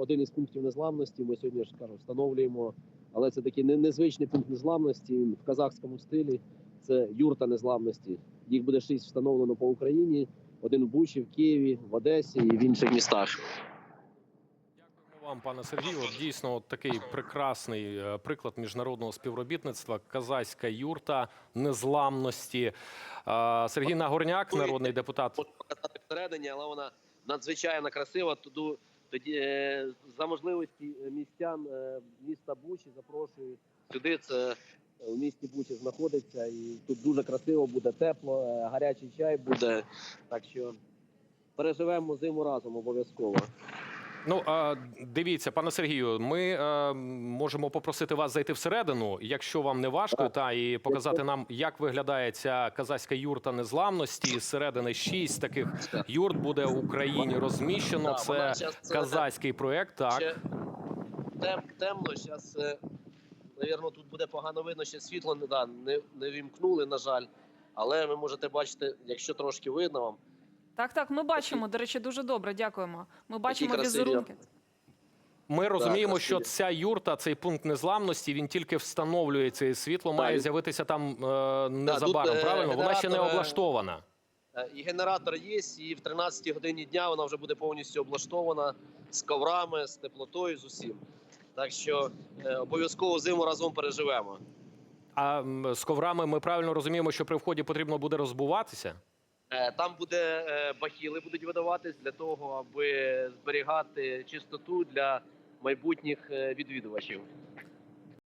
один із пунктів незламності. Ми сьогодні ж кажу, встановлюємо, але це такий не- незвичний пункт незламності він в казахському стилі. Це юрта незламності. Їх буде шість встановлено по Україні. Один в Бучі, в Києві, в Одесі і в інших містах. Дякуємо вам, пане Сергію. От дійсно от такий прекрасний е, приклад міжнародного співробітництва. Казацька юрта незламності. Е, Сергій Нагорняк, народний депутат. Показати всередині, але вона надзвичайно красива. Тоді, тоді е, за можливості е, містян е, міста Бучі запрошую сюди. Це в місті Бучі знаходиться, і тут дуже красиво буде тепло, гарячий чай буде. Так що переживемо зиму разом обов'язково. Ну а дивіться, пане Сергію, ми е, можемо попросити вас зайти всередину, якщо вам не важко, та і показати нам, як виглядає ця казацька юрта незламності. Зсередини шість таких юрт буде в Україні розміщено. Це е, казацький проект. Так тем, темно, зараз, навірно, тут буде погано видно, ще світло не, да, не, не вімкнули, на жаль. Але ви можете бачити, якщо трошки видно вам, Так, так, ми бачимо. До речі, дуже добре. Дякуємо. Ми бачимо красиві. візерунки. Ми розуміємо, красиві. що ця юрта, цей пункт незламності, він тільки встановлюється, і світло має з'явитися там е, незабаром. е, правильно, вона ще не генератор, е, облаштована. Е, І генератор є, і в 13 годині дня вона вже буде повністю облаштована з коврами, з теплотою, з усім. Так що е, обов'язково зиму разом переживемо. А м, з коврами ми правильно розуміємо, що при вході потрібно буде розбуватися. Е, Там буде е, бахіли будуть видаватись для того, аби зберігати чистоту для майбутніх е, відвідувачів.